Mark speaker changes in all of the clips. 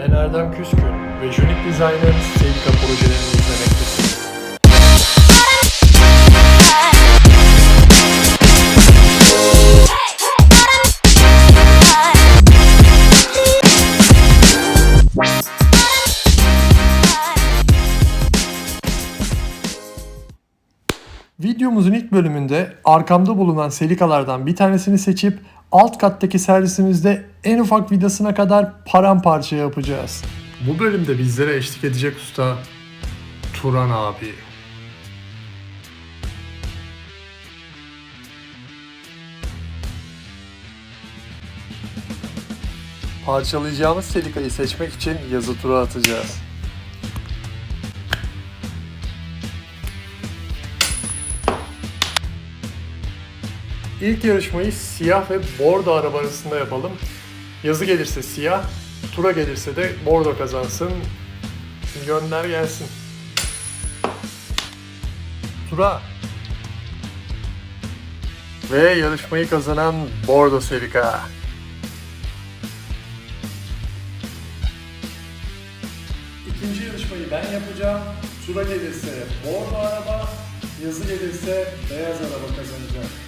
Speaker 1: Ben Erdem Küskün ve Unique Design'ın Seika projelerini izlemektesiniz. Videomuzun ilk bölümünde arkamda bulunan selikalardan bir tanesini seçip alt kattaki servisimizde en ufak vidasına kadar paramparça yapacağız. Bu bölümde bizlere eşlik edecek usta Turan abi. Parçalayacağımız selikayı seçmek için yazı tura atacağız. İlk yarışmayı siyah ve bordo araba arasında yapalım. Yazı gelirse siyah, tura gelirse de bordo kazansın. Gönder gelsin. Tura. Ve yarışmayı kazanan Bordo Serika. İkinci yarışmayı ben yapacağım. Tura gelirse bordo araba, yazı gelirse beyaz araba kazanacak.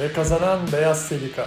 Speaker 1: Ve kazanan Beyaz Selika.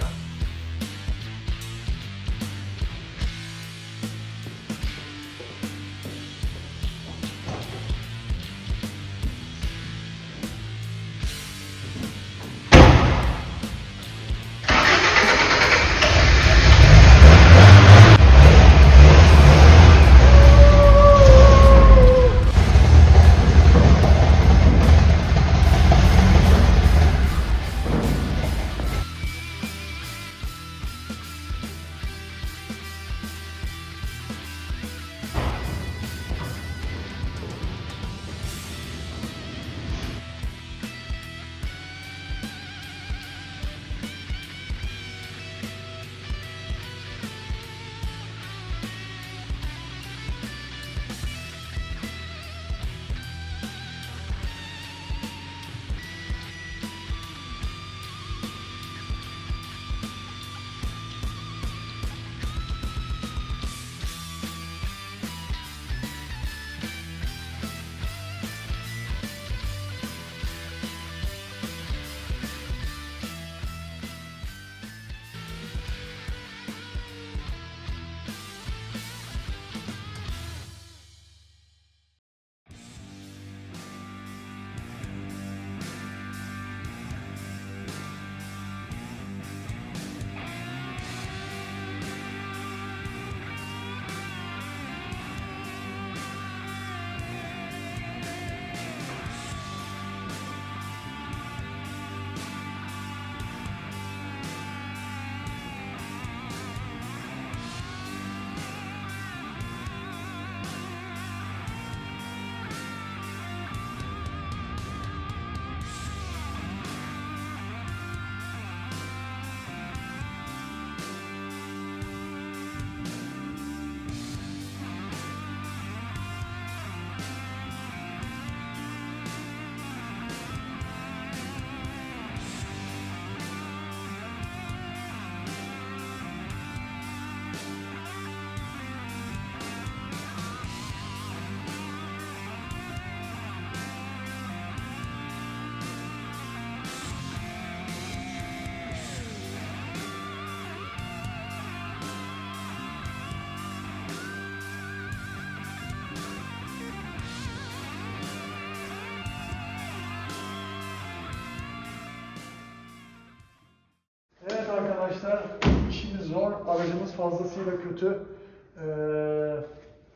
Speaker 1: Fazlasıyla kötü. Ee,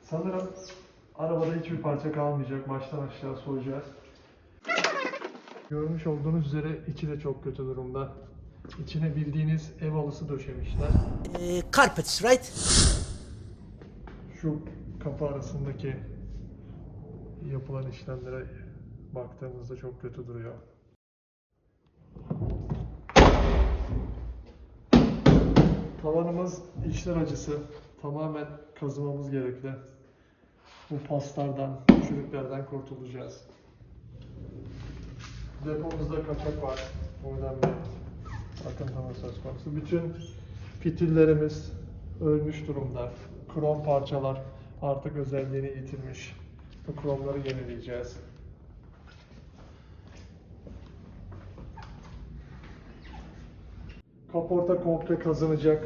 Speaker 1: sanırım arabada hiçbir parça kalmayacak, baştan aşağı soyacağız. Görmüş olduğunuz üzere içi de çok kötü durumda. İçine bildiğiniz ev halısı döşemişler.
Speaker 2: Uh, carpets, right?
Speaker 1: Şu kapı arasındaki yapılan işlemlere baktığımızda çok kötü duruyor. Tavanımız içler acısı. Tamamen kazımamız gerekli. Bu paslardan, çürüklerden kurtulacağız. Depomuzda kaçak var. Oradan bir akıntının söz konusu. Bütün fitillerimiz ölmüş durumda. Krom parçalar artık özelliğini yitirmiş. Bu kromları yenileyeceğiz. Kaporta komple kazınacak.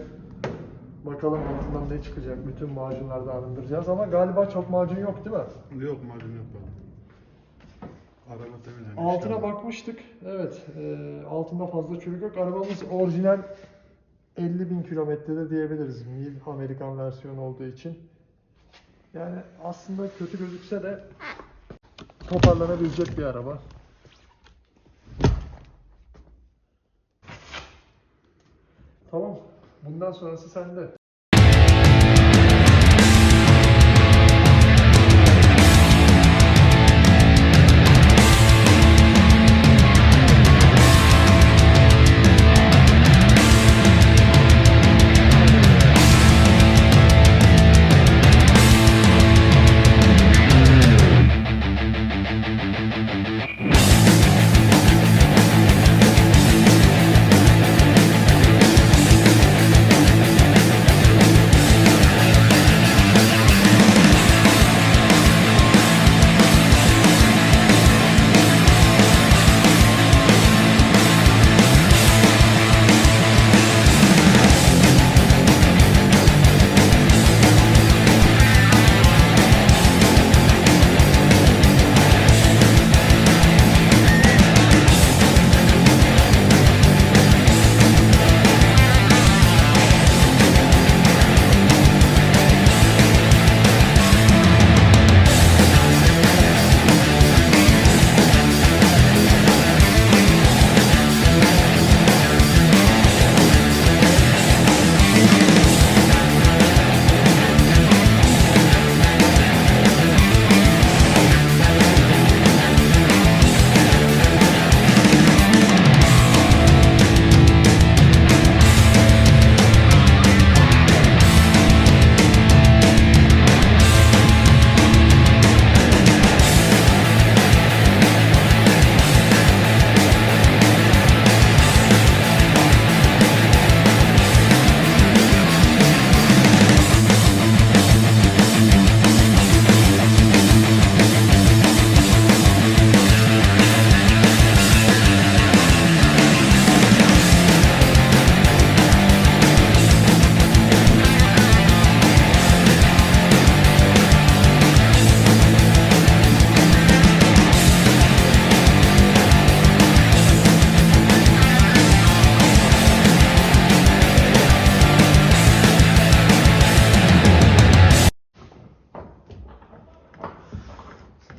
Speaker 1: Bakalım altından ne çıkacak. Bütün macunları da arındıracağız ama galiba çok macun yok değil mi?
Speaker 3: Yok macun yok. Araba temizlemiş.
Speaker 1: Altına bakmıştık. Evet. e, altında fazla çürük yok. Arabamız orijinal 50 bin kilometrede diyebiliriz. Mil Amerikan versiyonu olduğu için. Yani aslında kötü gözükse de toparlanabilecek bir araba. Tamam. Bundan sonrası sende.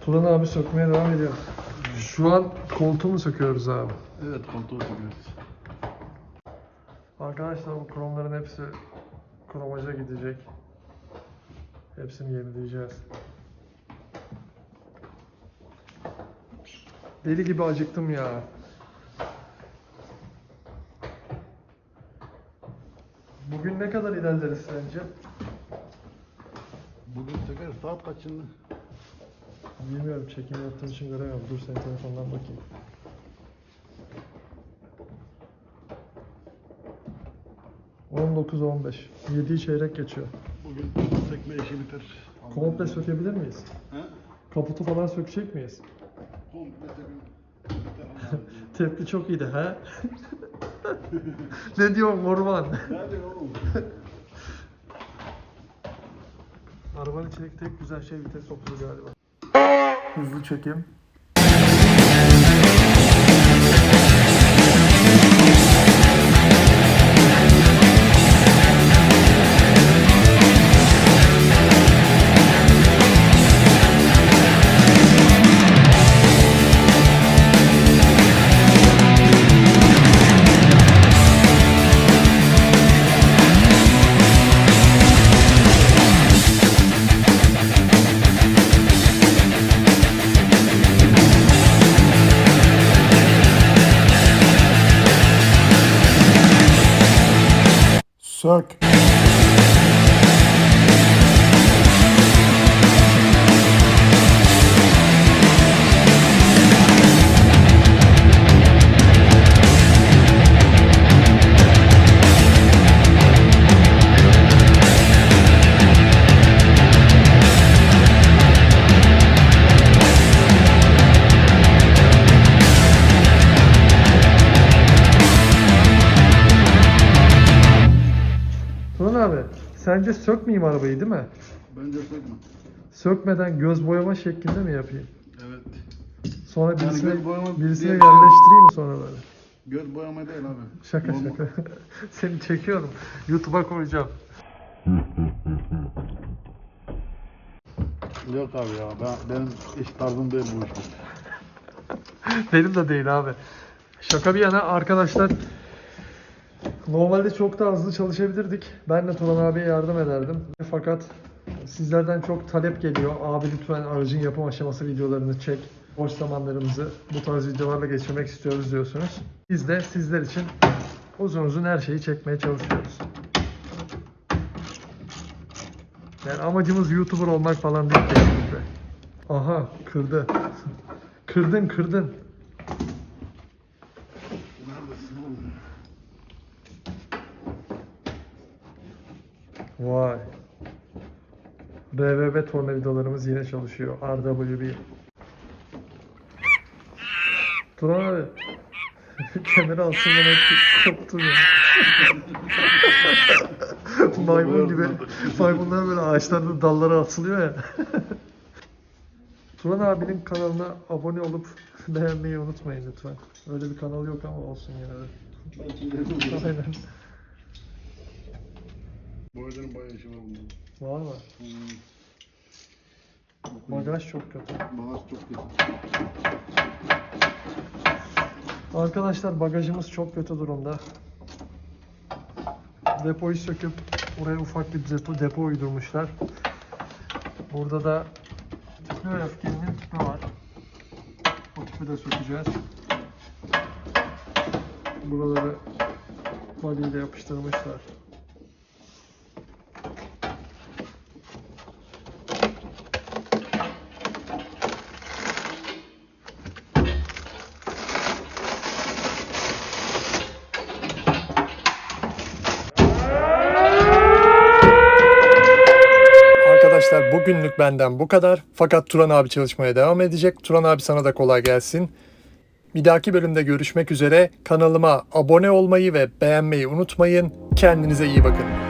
Speaker 1: Turan abi sökmeye devam ediyor. Şu an koltuğu mu söküyoruz abi?
Speaker 3: Evet koltuğu söküyoruz.
Speaker 1: Arkadaşlar bu kromların hepsi kromaja gidecek. Hepsini yenileyeceğiz. Deli gibi acıktım ya. Bugün ne kadar ilerleriz sence?
Speaker 3: Bugün söker saat kaçında?
Speaker 1: Bilmiyorum çekim yaptığın için göremiyorum. Dur senin telefondan bakayım. On dokuz on beş. Yedi çeyrek geçiyor.
Speaker 3: Bugün sökme işi biter.
Speaker 1: Komple sökebilir miyiz?
Speaker 3: He?
Speaker 1: Kaputu falan sökecek miyiz?
Speaker 3: Komple sökün. Biter.
Speaker 1: Tepki çok iyiydi he? ne diyorsun Orman?
Speaker 3: Nerede oğlum?
Speaker 1: Arabanın içindeki tek güzel şey vites topluğu galiba. Hızlı çekim. Rucksack. Sence sökmeyeyim arabayı değil mi?
Speaker 3: Bence sökme.
Speaker 1: Sökmeden göz boyama şeklinde mi yapayım?
Speaker 3: Evet.
Speaker 1: Sonra
Speaker 3: Yani
Speaker 1: birisine,
Speaker 3: göz boyama
Speaker 1: birisine
Speaker 3: yok.
Speaker 1: yerleştireyim mi sonra böyle?
Speaker 3: Göz boyama değil abi.
Speaker 1: Şaka
Speaker 3: Normal.
Speaker 1: şaka. Seni çekiyorum. YouTube'a koyacağım.
Speaker 3: Yok abi ya. Ben, benim iş tarzım değil bu iş.
Speaker 1: Benim de değil abi. Şaka bir yana arkadaşlar normalde çok daha hızlı çalışabilirdik. Ben de Turan abiye yardım ederdim. Fakat sizlerden çok talep geliyor. Abi lütfen aracın yapım aşaması videolarını çek. Boş zamanlarımızı bu tarz videolarla geçirmek istiyoruz diyorsunuz. Biz de sizler için uzun uzun her şeyi çekmeye çalışıyoruz. Yani amacımız YouTuber olmak falan değil kesinlikle. Aha kırdı. Kırdın kırdın.
Speaker 3: Neredesin oğlum?
Speaker 1: Vay. RVB tornavidalarımız yine çalışıyor. RWB. Turan abi. Kemeri alsın ben hep koptum ya. Maymun gibi. Maymunlar böyle ağaçlarda dallara asılıyor ya. Turan abinin kanalına abone olup beğenmeyi unutmayın lütfen. Öyle bir kanal yok ama olsun yine de. Aynen.
Speaker 3: Boyların bayağı işi var bunun.
Speaker 1: Var mı?
Speaker 3: Hmm.
Speaker 1: Bagaj çok kötü.
Speaker 3: Bagaj çok kötü.
Speaker 1: Arkadaşlar bagajımız çok kötü durumda. Depoyu söküp oraya ufak bir depo, depo uydurmuşlar. Burada da tüplü öfkenin tüpü var. O tüpü de sökeceğiz. Buraları baliyle yapıştırmışlar. Arkadaşlar bugünlük benden bu kadar. Fakat Turan abi çalışmaya devam edecek. Turan abi sana da kolay gelsin. Bir dahaki bölümde görüşmek üzere. Kanalıma abone olmayı ve beğenmeyi unutmayın. Kendinize iyi bakın.